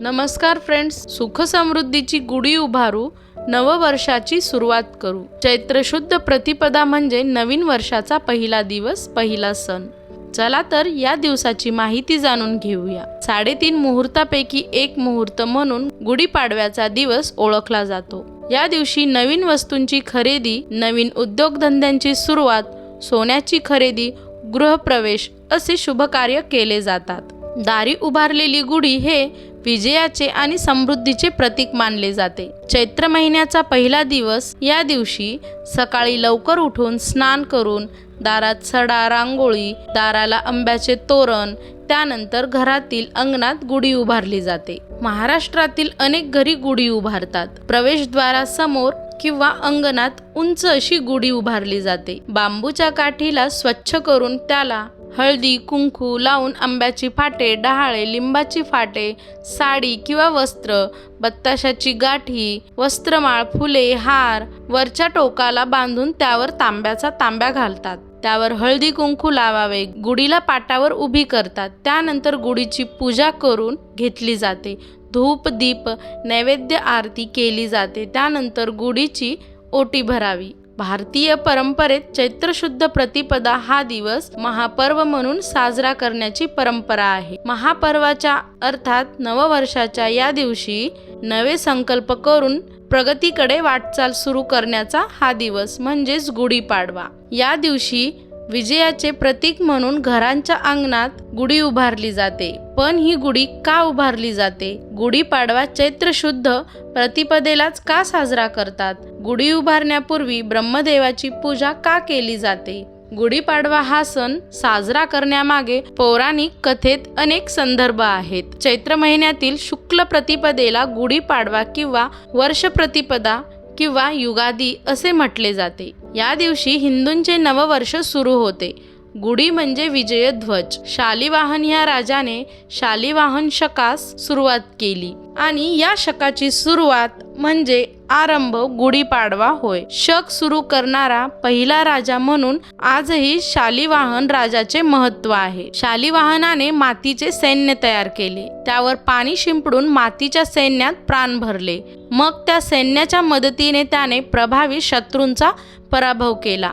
नमस्कार फ्रेंड्स सुख समृद्धीची गुढी उभारू नववर्षाची सुरुवात करू. चैत्र शुद्ध प्रतिपदा म्हणजे नवीन वर्षाचा पहिला दिवस पहिला सण. चला तर या दिवसाची माहिती जाणून घेऊया. साडेतीन मुहूर्तापैकी एक मुहूर्त म्हणून गुढीपाडव्याचा दिवस ओळखला जातो. या दिवशी नवीन वस्तूंची खरेदी नवीन उद्योगधंद्यांची सुरुवात सोन्याची खरेदी गृहप्रवेश असे शुभकार्य केले जातात. दारी उभारलेली गुढी हे विजयाचे आणि समृद्धीचे प्रतीक मानले जाते. चैत्र महिन्याचा पहिला दिवस या दिवशी सकाळी लवकर उठून स्नान करून दारात सडा रांगोळी दाराला आंब्याचे तोरण त्यानंतर घरातील अंगणात गुढी उभारली जाते. महाराष्ट्रातील अनेक घरी गुढी उभारतात. प्रवेशद्वारासमोर किंवा अंगणात उंच अशी गुढी उभारली जाते. बांबूच्या काठीला स्वच्छ करून त्याला हळदी कुंकू लावून आंब्याची फाटे डहाळे लिंबाची फाटे साडी किंवा वस्त्र बत्ताशाची गाठी वस्त्रमाळ फुले हार वरच्या टोकाला बांधून त्यावर तांब्याचा तांब्या घालतात. त्यावर हळदी कुंकू लावावे गुढीला पाटावर उभी करतात. त्यानंतर गुढीची पूजा करून घेतली जाते. धूप दीप नैवेद्य आरती केली जाते. त्यानंतर गुढीची ओटी भरावी. भारतीय परंपरेत चैत्रशुद्ध प्रतिपदा हा दिवस महापर्व म्हणून साजरा करण्याची परंपरा आहे. महापर्वाच्या अर्थात नववर्षाच्या या दिवशी नवे संकल्प करून प्रगतीकडे वाटचाल सुरू करण्याचा हा दिवस म्हणजेच गुढीपाडवा. या दिवशी विजयाचे प्रतीक म्हणून घरांच्या अंगणात गुढी उभारली जाते. पण ही गुढी का उभारली जाते? गुढीपाडवा चैत्र शुद्ध प्रतिपदेलाच का साजरा करतात? गुढी उभारण्यापूर्वी ब्रह्मदेवाची पूजा का केली जाते? गुढीपाडवा हा सण साजरा करण्यामागे पौराणिक कथेत अनेक संदर्भ आहेत. चैत्र महिन्यातील शुक्ल प्रतिपदेला गुढीपाडवा किंवा वर्ष प्रतिपदा किंवा युगादी असे म्हटले जाते. या दिवशी हिंदूंचे नववर्ष सुरू होते. गुढी म्हणजे विजयध्वज. शालिवाहन या राजाने शालिवाहन शकास सुरुवात केली. आणि या शकाची सुरुवात म्हणजे आरंभ गुढीपाडवा होय. शक सुरू करणारा पहिला राजा म्हणून आजही शालिवाहन राजाचे महत्त्व आहे. शालिवाहनाने मातीचे सैन्य तयार केले. त्यावर पाणी शिंपडून मातीच्या सैन्यात प्राण भरले. मग त्या सैन्याच्या मदतीने त्याने प्रभावी शत्रूंचा पराभव केला.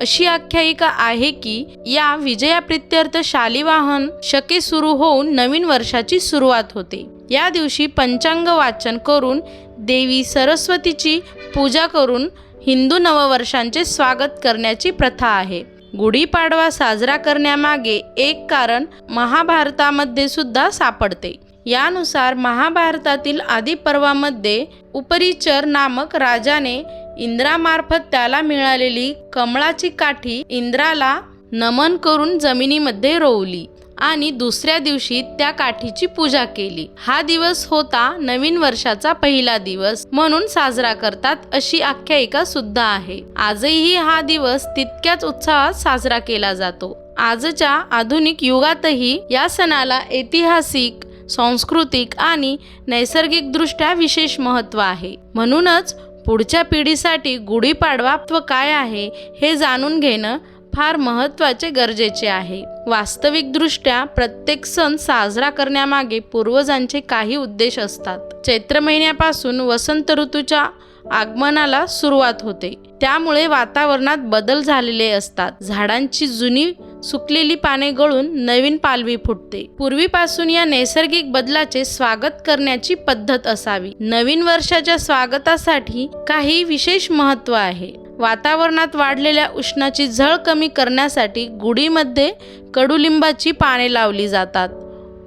अशी आख्यायिका आहे की या विजयाप्रित्यर्थ शालिवाहन शके सुरू होऊन नवीन वर्षाची सुरुवात होते. या दिवशी पंचांग वाचन करून देवी सरस्वतीची पूजा करून हिंदू नववर्षांचे स्वागत करण्याची प्रथा आहे. गुढीपाडवा साजरा करण्यामागे एक कारण महाभारतामध्ये सुद्धा सापडते. यानुसार महाभारतातील आदिपर्वामध्ये उपरिचर नामक राजाने इंद्रामार्फत त्याला मिळालेली कमळाची काठी इंद्राला नमन करून जमिनीमध्ये रोवली. आणि दुसऱ्या दिवशी त्या काठीची पूजा केली. हा दिवस होता नवीन वर्षाचा पहिला दिवस म्हणून साजरा करतात अशी आख्यायिका सुद्धा आहे. आजही हा दिवस तितक्याच उत्साहात साजरा केला जातो. आजच्या आधुनिक युगातही या सणाला ऐतिहासिक सांस्कृतिक आणि नैसर्गिकदृष्ट्या विशेष महत्त्व आहे. म्हणूनच पुढच्या पिढीसाठी गुढीपाडवा काय आहे हे जाणून घेणं फार महत्त्वाचे गरजेचे आहे. वास्तविकदृष्ट्या प्रत्येक सण साजरा करण्यामागे पूर्वजांचे काही उद्देश असतात. चैत्र महिन्यापासून वसंत ऋतूच्या आगमनाला सुरुवात होते. त्यामुळे वातावरणात बदल झालेले असतात. झाडांची जुनी सुकलेली पाने गळून नवीन पालवी फुटते. पूर्वीपासून या नैसर्गिक बदलाचे स्वागत करण्याची पद्धत असावी. नवीन वर्षाच्या स्वागतासाठी काही विशेष महत्त्व आहे. वातावरणात वाढलेल्या उष्णाची झळ कमी करण्यासाठी गुढीमध्ये कडुलिंबाची पाने लावली जातात.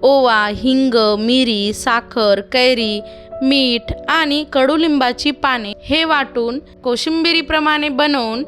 ओवा हिंग मिरी साखर कैरी मीठ आणि कडुलिंबाची पाने हे वाटून कोशिंबिरीप्रमाणे बनवून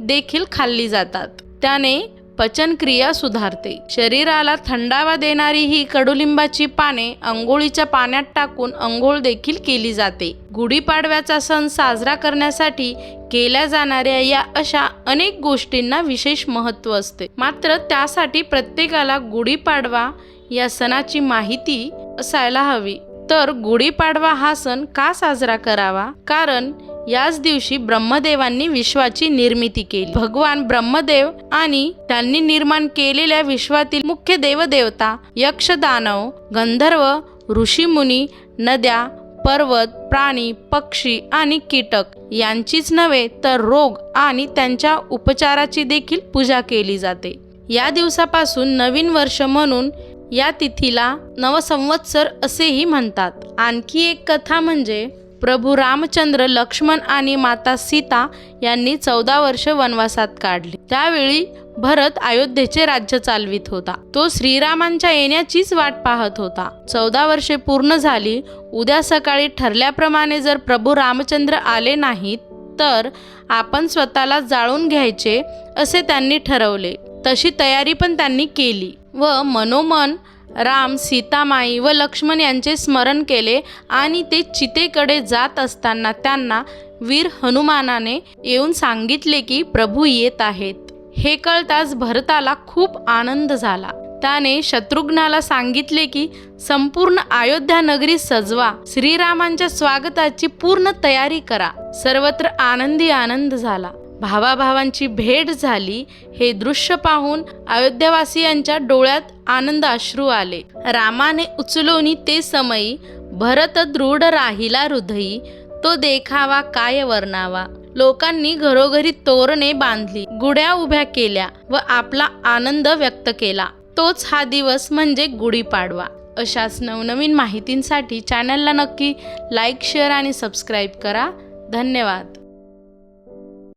देखील खाल्ली जातात. त्याने पचनक्रिया सुधारते. शरीराला थंडावा देणारी ही कडुलिंबाची पाने अंघोळीच्या पाण्यात टाकून अंघोळ देखील केली जाते. गुढीपाडव्याचा सण साजरा करण्यासाठी केल्या जाणाऱ्या या अशा अनेक गोष्टींना विशेष महत्त्व असते. मात्र त्यासाठी प्रत्येकाला गुढीपाडवा या सणाची माहिती असायला हवी. तर गुढीपाडवा हा सण का साजरा करावा? कारण याच दिवशी ब्रह्मदेवांनी विश्वाची निर्मिती केली. भगवान ब्रह्मदेव आणि त्यांनी निर्माण केलेल्या विश्वातील मुख्य देवदेवता यक्ष दानव गंधर्व ऋषीमुनी नद्या पर्वत प्राणी पक्षी आणि कीटक यांचीच नव्हे तर रोग आणि त्यांच्या उपचाराची देखील पूजा केली जाते. या दिवसापासून नवीन वर्ष म्हणून या तिथीला नवसंवत्सर असेही म्हणतात. आणखी एक कथा म्हणजे प्रभू रामचंद्र लक्ष्मण आणि माता सीता यांनी चौदा वर्ष वनवासात काढली. त्यावेळी भरत अयोध्येचे राज्य चालवित होता. तो श्रीरामांच्या येण्याचीच वाट पाहत होता. चौदा वर्षे पूर्ण झाली उद्या सकाळी ठरल्याप्रमाणे जर प्रभू रामचंद्र आले नाहीत तर आपण स्वतःला जाळून घ्यायचे असे त्यांनी ठरवले. तशी तयारी पण त्यांनी केली व मनोमन राम सीतामाई व लक्ष्मण यांचे स्मरण केले आणि ते चितेकडे जात असताना त्यांना वीर हनुमानाने येऊन सांगितले की प्रभू येत आहेत. हे कळताच भरताला खूप आनंद झाला. त्याने शत्रुघ्नाला सांगितले की संपूर्ण अयोध्या नगरी सजवा श्रीरामांच्या स्वागताची पूर्ण तयारी करा. सर्वत्र आनंदी आनंद झाला. भावाभावांची भेट झाली हे दृश्य पाहून अयोध्यावासियांच्या डोळ्यात आनंद अश्रू आले. रामाने उचलोनी ते समयी भरत दृढ राहिला हृदयी तो देखावा काय वर्णावा. लोकांनी घरोघरी तोरणे बांधली गुड्या उभ्या केल्या व आपला आनंद व्यक्त केला. तोच हा दिवस म्हणजे गुढीपाडवा. अशाच नवनवीन माहितींसाठी चॅनलला नक्की लाईक शेअर आणि सबस्क्राईब करा. धन्यवाद.